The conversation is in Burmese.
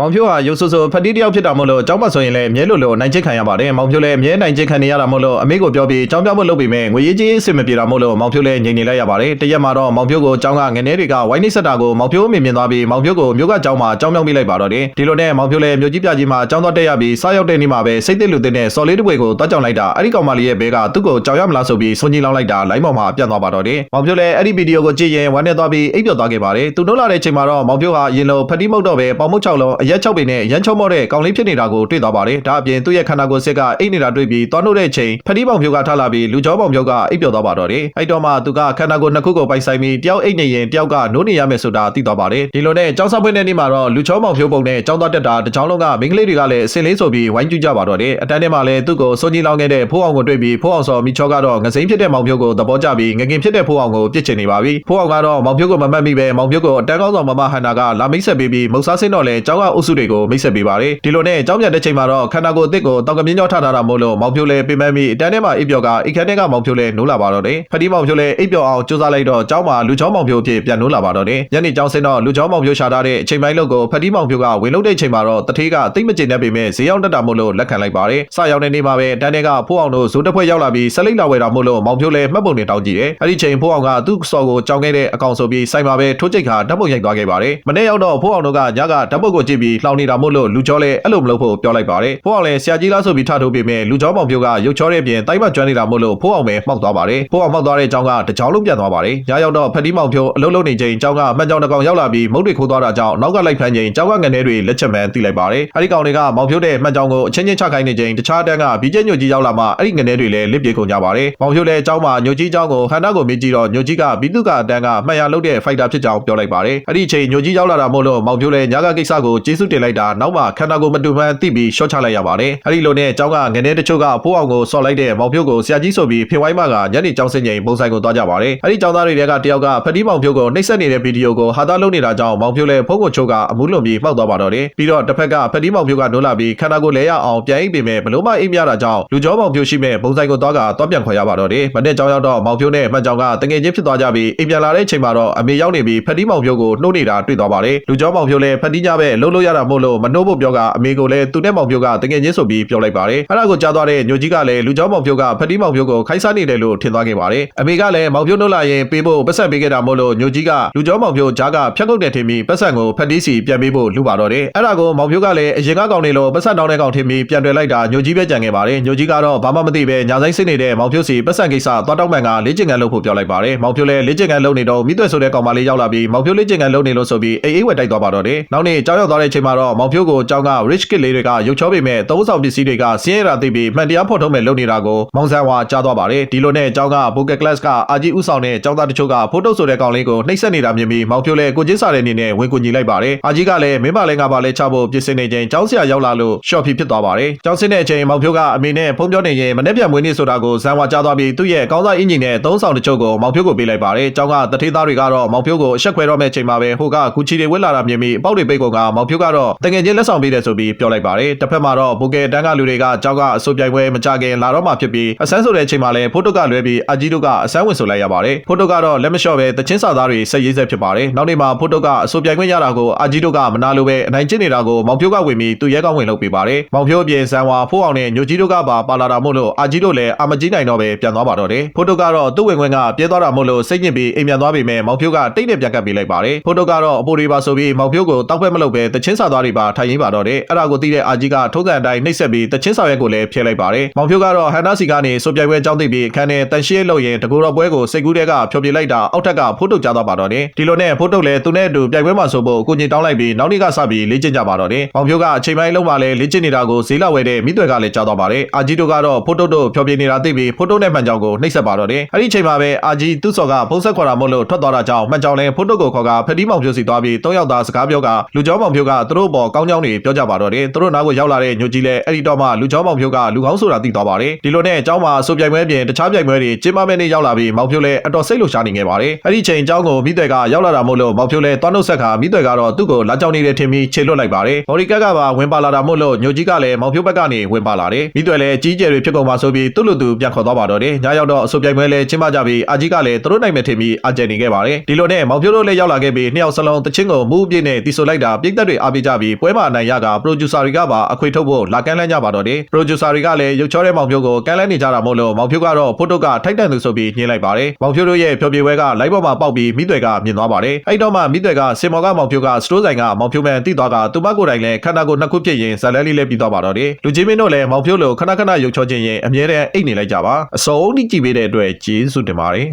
မောင်ဖြိုးဟာရုပ်ဆိုးဆိုးဖက်တီးတယောက်ဖြစ်တာမို့လို့အเจ้าမဆိုရင်လည်းအမြဲလိုလိုနိုင်ချစ်ခံရပါတယ်မောင်ဖြိုးလည်းအမြဲနိုင်ချစ်ခံနေရတာမို့လို့အမေကိုပြောပြီးအကြောင်းပြဖို့လုပ်ပြီးမဲ့ငွေရေးကြေးရေးအဆင်မပြေတာမို့လို့မောင်ဖြိုးလည်းငြိမ်နေလိုက်ရပါတယ်တရက်မှာတော့မောင်ဖြိုးကိုအเจ้าကငနေတွေကဝိုင်းနေဆက်တာကိုမောင်ဖြိုးမြင်မြင်သွားပြီးမောင်ဖြိုးကိုမြို့ကအเจ้าမှာအကြောင်းပြောင်းပြလိုက်ပါတော့တယ်ဒီလိုနဲ့မောင်ဖြိုးလည်းမြို့ကြီးပြကြီးမှာအကြောင်းသွားတက်ရပြီးစားရောက်တဲ့နေ့မှာပဲစိတ်တစ်လူတစ်နဲ့စော်လေးတစ်ပွေကိုတွားကြောင်လိုက်တာအဲ့ဒီကောင်မလေးရဲ့ဘဲကသူ့ကိုကြောက်ရမလားဆိုပြီးဆွန်ကြီးလောင်းလိုက်တာလိုင်းပေါ်မှာပြန့်သွားပါတော့တယ်မောင်ဖြိုးလည်းအဲ့ဒီဗီဒီယိုကိုကြည့်ရင်ဝမ်းနဲ့သွားပြီးအိပ်ပျော်သွားခဲ့ပါတယ်သူနှုတ်လာတဲ့ချိန်မှာတော့မောင်ဖြိုးဟာရင်လိုဖက်တီးမုတ်တော့ပဲပေါင်မုတ်6လုံး အရက်6ပေနဲ့ရမ်းချုံမော့တဲ့ကောင်လေးဖြစ်နေတာကိုတွေ့သွားပါတယ်ဒါအပြင်သူ့ရဲ့ခန္ဓာကိုယ်စစ်ကအိတ်နေတာတွေ့ပြီးသွားနှုတ်တဲ့ချိန်ဖက်တီးပေါင်ဖြိုးကထလာပြီးလူကြောပေါင်ဖြိုးကအိပ်ပျော်သွားပါတော့တယ်အဲ့တော့မှသူကခန္ဓာကိုယ်နှစ်ခုကိုပိုက်ဆိုင်ပြီးတယောက်အိတ်နေရင်တယောက်ကနိုးနေရမယ်ဆိုတာသိသွားပါတယ်ဒီလိုနဲ့ចောင်းစားပွင့်တဲ့နေ့မှာတော့လူချောပေါင်ဖြိုးပုံနဲ့ចောင်းသားတက်တာတချောင်းလုံးကမိန်းကလေးတွေကလည်းအစင်လေးဆိုပြီးဝိုင်းကျူးကြပါတော့တယ်အတန်းထဲမှာလည်းသူ့ကိုစိုးကြီးလောင်းခဲ့တဲ့ဖိုးအောင်ကိုတွေ့ပြီးဖိုးအောင်စော်မိချောကတော့ငစိမ့်ဖြစ်တဲ့မောင်ဖြိုးကိုသဘောကျပြီးငကင်ဖြစ်တဲ့ဖိုးအောင်ကိုပြစ်ချင်နေပါပြီဖိုးအောင်ကတော့မောင်ဖြိုးကိုမမှတ်မိပဲမောင်ဖြိုးကိုအတန်းကောင်းဆောင်မမဟန်နာကလာမိတ်ဆက်ပေးပြီးမုတ်စားစင်းတော့လဲကျောင်းကအုပ်စုတွေကိုမိတ်ဆက်ပေးပါတယ်ဒီလိုနဲ့ကျောင်းပြန်တဲ့ချိန်မှာတော့ခန္ဓာကိုယ်အစ်စ်ကိုတောင်ကမြင်းကျောင်းထထားတာမို့လို့မောင်ဖြိုးလဲပြင်းပန်းပြီးအတန်းထဲမှာအိပ်ပျော်ကအိတ်ခမ်းထဲကမောင်ဖြိုးလဲနိုးလာပါတော့တယ်ဖတီးမောင်ဖြိုးလဲအိပ်ပျော်အောင်စူးစမ်းလိုက်တော့ကျောင်းမှာလူချောင်းမောင်ဖြိုးအဖြစ်ပြန်နိုးလာပါတော့တယ်ညနေကျောင်းဆင်းတော့လူချောင်းမောင်ဖြိုးရှာထားတဲ့အချိန်ပိုင်းလောက်ကိုဖတီးမောင်ဖြိုးကဝင်လို့တဲ့ချိန်မှာတော့တထေးကတိတ်မကျင်တတ်ပေမဲ့ဈေးရောက်တတ်တာမို့လို့လက်ခံလိုက်ပါတယ်စရောက်တဲ့နေ့မှာပဲတန်းထဲကဖိုးအောင်တို့ဇိုးတစ်ဖွဲ့ရောက်လာပြီးဆက်လိတ်လာဝဲတာမို့လို့မောင်ဖြိုးလဲမှတ်ပုံတွေတောင်းကြည့်တယ်အဲ့ဒီချိန်ဖိုးအောင်ကသူ့စော်ကိုကြောင်းခဲ့တဲ့အကောင်ဆိုပြီးဆိုင်မှာပဲထိုးချိတ်ခါဓာတ်ပုံရိုက်သွားခဲ့ပါတယ်မနေ့ရောက်တော့ဖိုးအောင်တို့ကညကဓာတ်ပုံကိုကြည့်ပြီးလှောင်နေတာမို့လို့လူချောလဲအဲ့လိုမလုပ်ဖို့ပြောလိုက်ပါတယ်ဖိုးအောင်လဲဆရာကြီးလားဆိုပြီးထထိုးပေမဲ့လူချောမောင်ဖြိုးကရုပ်ချောတဲ့ပြင်တိုက်မကျွမ်းနေတာမို့လို့ဖိုးအောင်ပဲမှောက်သွားပါတယ်ဖိုးအောင်မှောက်သွားတဲ့အကြောင်းကတကြောင်လုံးပြန်သွားပါတယ်ညရောက်တော့ဖက်တီးမောင်ဖြိုးအလုံးလုံးနေချိန်အကြောင်းကမှန်ကြောင်တစ်ကောင်ရောက်လာပြီးမုတ်တွေခိုးသွားတာကြောင့်နောက်ကလိုက်ဖမ်းချိန်အကြောင်းကငနေတွေလက်ချက်မှန်သိလိုက်ပါတယ်အဲ့ဒီကောင်တွေကမောင်ဖြိုးတဲ့မှန်ကြောင်ကိုအချင်းချင်းချခိုင်းနေချိန်တခြားတန်းကဘီကျဲညိုကြီးရောက်လာမှအဲ့ဒီငနေတွေလည်းလစ်ပြေကုန်ကြပါတယ်မောင်ဖြိုးလည်းအကြောင်းမှာညိုကြီးအကြောင်းကိုခန္ဓာကိုမြည်ကြည့်တော့ညိုကြီးကဘီတုကအတန်းကမှန်ရလုပ်တဲ့ဖိုက်တာဖြစ်ကြောင်းပြောလိုက်ပါတယ်အဲ့ဒီချိန်ညိုကြီးရောက်လာတာမို့လို့မောင်ဖြိုးလည်းညကကိစ္စကိုကျေးဇူးတင်လိုက်တာနောက်မှခန္ဓာကိုမတူမှန်းသိပြီးရှော့ချလိုက်ရပါတယ်အဲ့ဒီလိုနဲ့အကြောင်းကငနေတချို့ကဖိုးအောင်ကိုဆော့လိုက်တဲ့မောင်ဖြိုးကိုဆရာကြီးဆိုပြီးဖင်ဝိုင်းမကညနေကျောင်းစင်ချိန်ပုံဆိုင်ကိုသွားကြပါတယ်အဲ့ဒီကျောင်းသားတွေတဲကတယောက်ကဖတီးမောင်ဖြိုးကိုနှိပ်စက်နေတဲ့ဗီဒီယိုကိုဟာသားလုပ်နေတာကြောင့်မောင်ဖြိုးလည်းဖုန်းကိုချိုးကအမှုလွန်ပြီးမှောက်သွားပါတော့တယ်ပြီးတော့တစ်ဖက်ကဖတီးမောင်ဖြိုးကနိုးလာပြီးခန္ဓာကိုယ်လဲရအောင်ပြန်အိပ်ပေမဲ့ဘလို့မှအိပ်မရတာကြောင့်လူကြောမောင်ဖြိုးရှိမဲ့ပုံဆိုင်ကိုသွားကသွားပြန်ခေါ်ရပါတော့တယ်မနေ့ကျောင်းရောက်တော့မောင်ဖြိုးနဲ့မှတ်ကြောင်ကတငယ်ချင်းဖြစ်သွားကြပြီးအိမ်ပြန်လာတဲ့ချိန်မှာတော့အမေရောက်နေပြီးဖတီးမောင်ဖြိုးကိုနှိုးနေတာတွေ့သွားပါတယ်လူကြောမောင်ဖြိုးလည်းဖတီးကြပဲလှုပ်လို့ရတာမို့လို့မနှိုးဖို့ပြောကအမေကိုလည်းသူနဲ့မောင်ဖြိုးကတငယ်ချင်းဆိုပြီးပြောလိုက်ပါတယ်အဲ့ဒါကိုကြားသွားတဲ့ညိုကြီးကလည်းလူကြောမောင်ဖြိုးကဖတီးမောင်ဖြိုးကိုခိုင်းစားနေတယ်လို့ထင်သွားခဲ့ပါတယ်အမေကလည်းမောင်ဖြိုးနှုတ်လာရင်ပေးဖို့ပတ်စံပေးခဲ့တာမို့လို့ညိုကြီးကလူကြောမောင်ဖြိုးဂျားကဖြတ်ကုတ်တယ်ထင်ပြီးပတ်စံကိုဖတီးစီပြန်ပေးဖို့လူပါတော့တယ်အဲ့ဒါကိုမောင်ဖြိုးကလည်းအရင်ကကောင်နေလို့ပတ်စံတောင်းတဲ့ကောင်ထင်ပြီးပြန်တွယ်လိုက်တာညိုကြီးပဲကြံခဲ့ပါတယ်ညိုကြီးကတော့ဘာမှမသိပဲညာဆိုင်စစ်နေတဲ့မောင်ဖြိုးစီပတ်စံကိစ္စသွားတောင်းမှန်ကလေ့ကျင့်ခန်းလုပ်ဖို့ပြောလိုက်ပါတယ်မောင်ဖြိုးလည်းလေ့ကျင့်ခန်းလုပ်နေတော့မိသွဲဆိုတဲ့ကောင်မလေးရောက်လာပြီးမောင်ဖြိုးလေ့ကျင့်ခန်းလုပ်နေလို့ဆိုပြီးအေးအေးဝက်တိုက်သွားပါတော့တယ်နောက်နေ့ကြောက်ရောက်သွားတဲ့အချိန်မှာတော့မောင်ဖြိုးကိုကြောင်းက rich kid လေးတွေကရုပ်ချောပေမဲ့သုံးဆောင်ပစ္စည်းတွေကစင်းရတာသိပြီးမှန်တရားဖော်ထုတ်မဲ့လုပ်နေတာကိုမောင်ဆန်းဝါကြားသွားပါတယ်ဒီလိုနဲ့ကြောင်းက Poker Class ကအာကြီးဥဆောင်တဲ့ကျောင်းသားတချို့ကဖိုးတုတ်ဆိုတဲ့ကောင်လေးကိုနှိပ်စက်နေတာမြင်ပြီးမောင်ဖြိုးလည်းကိုချင်းစာတဲ့အနေနဲ့ဝင်ကူညီလိုက်ပါတယ်အာကြီးကလည်းမင်းပါလဲငါပါလဲချဖို့ပြင်ဆင်နေချိန်ကျောင်းဆရာရောက်လာလို့ရှော့ဖီဖြစ်သွားပါတယ်ကျောင်းဆင်းတဲ့အချိန်မောင်ဖြိုးကအမေနဲ့ဖုန်းပြောနေရင်မနေ့ပြန်မွေးနေ့ဆိုတာကိုဇန်ဝါကြားသွားပြီးသူ့ရဲ့ကောင်းစားအင်ဂျင်နဲ့သုံးဆောင်တချို့ကိုမောင်ဖြိုးကိုပေးလိုက်ပါတယ်ကျောင်းကတထေးသားတွေကတော့မောင်ဖြိုးကိုအဆက်ခွဲတော့မဲ့ချိန်မှာပဲဟိုကကူချီတွေဝက်လာတာမြင်ပြီးအပေါက်တွေပိတ်ကုန်ကမောင်ဖြိုးကတော့တငယ်ချင်းလက်ဆောင်ပေးတယ်ဆိုပြီးပြောလိုက်ပါတယ်တစ်ဖက်မှာတော့ဘိုကဲတန်းကလူတွေကကျောင်းကအစိုးပြိုင်ပွဲမကြခင်လာတော့မှဖြစ်ပြီးအဆန်းဆိုတဲ့ချိန်မှာလည်းဖိုးတုတ်ကလွဲပြီးအာကြီးတို့ကအဆန်းဝင်ဆိုလိုက်ရပါတယ်ဖိုးတုတ်ကတော့လက်မလျှော့ပဲတချင်းစာသားတွေဆက်ရေးဆက်ဖြစ်ပါတယ်နောက်နေ့မှာဖိုးတုတ်ကအစိုးပြိုင်ခွင့်ရတာကိုအာကြီးတို့ကမနာလိုပဲအနိုင်ကျင့်နေတာကိုမောင်ဖြိုးကဝင်ပြီးသူရဲကောင်းဝင်လုပ်ပေးပါတယ်မောင်ဖြိုးအပြင်ဆန်ဝါဖိုးအောင်နဲ့ညိုကြီးတို့ကပါပါလာတာမို့လို့အာကြီးတို့လည်းအာမကြီးနိုင်တော့ပဲပြန်သွားပါတော့တယ်ဖိုးတုတ်ကတော့သူ့ဝင်ခွင့်ကပြဲသွားတာမို့လို့စိတ်ညစ်ပြီးအိမ်ပြန်သွားပေမဲ့မောင်ဖြိုးကတိတ်နဲ့ပြန်ကပ်ပေးလိုက်ပါတယ်ဖိုးတုတ်ကတော့အပိုတွေပါဆိုပြီးမောင်ဖြိုးကိုတောက်ဖက်မလုပ်ပဲတချင်းစာသားတွေပါထိုင်ရင်းပါတော့တယ်အဲ့ဒါကိုသိတဲ့အာကြီးကထုံးစံအတိုင်းနှိပ်စက်ပြီးတချင်းစာရွက်ကိုလည်းဖျက်လိုက်ပါတယ်မောင်ဖြိုးကတော့ဟန်နာစီကနေစိုးပြိုင်ပွဲကြောင်းသိပြီးခန်းနဲ့တန်ရှင်းလို့ရင်တကူတော်ပွဲကိုစိတ်ကူးတဲ့ကဖျော်ပြလိုက်တာအောက်ထက်ကဖိုးတုတ်ကြားသွားပါတော့တယ်ဒီလိုနဲ့ဖိုးတုတ်လည်းသူနဲ့အတူပြိုင်ပွဲမှာဆိုဖို့ကိုကြီးတောင်းလိုက်ပြီးနောက်နေ့ကစပြီးလေ့ကျင့်ကြပါတော့တယ်မောင်ဖြိုးကအချိန်ပိုင်းလုံးမှာလည်းလေ့ကျင့်နေတာကိုဈေးလာဝဲတဲ့မိသွဲကလည်းကြားသွားပါတယ်အာကြီးတို့ကတော့ဖိုးတုတ်တို့ဖျော်ပြနေတာသိပြီးဖိုးတုတ်နဲ့မှန်ကြောင်ကိုနှိပ်စက်ပါတော့တယ်အဲ့ဒီအချိန်မှာပဲအာကြီးသူ့စော်ကဖုံးဆက်ခေါ်တာမို့လို့ထွက်သွားတာကြောင့်မှန်ကြောင်လည်းဖိုးတုတ်ကိုခေါ်ကဖက်တီးမောင်ဖြိုးစီသွားပြီး၃ယောက်သားစကားပြောကလူကျောင်းမောင်ဖြိုးကသူတို့ပေါ်ကောင်းကြောင်းတွေပြောကြပါတော့တယ်သူတို့နားကိုရောက်လာတဲ့ညိုကြီးလည်းအဲ့ဒီတော့မှလူကျောင်းမောင်ဖြိုးကလူကောင်းဆိုတာသိသွားပါတယ်ဒီလိုနဲ့အเจ้าမှာအစိုးပြိုင်ပွဲပြင်တခြားပြိုင်ပွဲတွေကျင်းပမဲ့နေ့ရောက်လာပြီးမောင်ဖြိုးလည်းအတော်စိတ်လှရှာနေခဲ့ပါတယ်အဲ့ဒီချိန်အเจ้าကိုမိသွဲကရောက်လာတာမို့လို့မောင်ဖြိုးလည်းတွားနှုတ်ဆက်ခါမိသွဲကတော့သူ့ကိုလာကြောင်နေတဲ့ထင်ပြီးခြေလွတ်လိုက်ပါတယ်မော်ရီကတ်ကပါဝင်ပါလာတာမို့လို့ညိုကြီးကလည်းမောင်ဖြိုးဘက်ကနေဝင်ပါလာတယ်မိသွဲလည်းကြီးကျယ်တွေဖြစ်ကုန်ပါဆိုပြီးသူ့လူသူပြန်ခေါ်သွားပါတော့တယ်ညရောက်တော့အစိုးပြိုင်ပွဲလည်းကျင်းပကြပြီးအာကြီးကလည်းသူတို့နိုင်မဲ့ထင်ပြီးအာကျယ်နေခဲ့ပါတယ်ဒီလိုနဲ့မောင်ဖြိုးတို့လည်းရောက်လာခဲ့ပြီးနှစ်ယောက်စလုံးတချင်းကိုမူးပြည့်နဲ့တီဆိုလိုက်တာပြိသက်တွေ အားပေးကြပြီးပွဲမှာအနိုင်ရက producer တွေကပါအခွေထုတ်ဖို့လာကမ်းလှမ်းကြပါတော့တယ် producer တွေကလည်းရုပ်ချောတဲ့မောင်ဖြိုးကိုကမ်းလှမ်းနေကြတာမို့လို့မောင်ဖြိုးကတော့ဖိုတိုကထိုက်တန်သူဆိုပြီးညှင်းလိုက်ပါတယ်မောင်ဖြိုးတို့ရဲ့ဖြောပြပွဲကလိုက်ပေါ်မှာပေါက်ပြီးမိတွေကမြင်သွားပါတယ်အဲ့တော့မှမိတွေကစင်မော်ကမောင်ဖြိုးကစတိုးဆိုင်ကမောင်ဖြိုးမန်တိသွားကသူမကိုယ်တိုင်လည်းခန္ဓာကိုယ်နှစ်ခုဖြစ်ရင်ဇလန်းလေးလည်းပြီးသွားပါတော့တယ်လူကြီးမင်းတို့လည်းမောင်ဖြိုးလိုခဏခဏရုပ်ချောခြင်းရင်အမြဲတမ်းအိတ်နေလိုက်ကြပါအစုံတိကြည့်ပေးတဲ့အတွက်ကျေးဇူးတင်ပါတယ်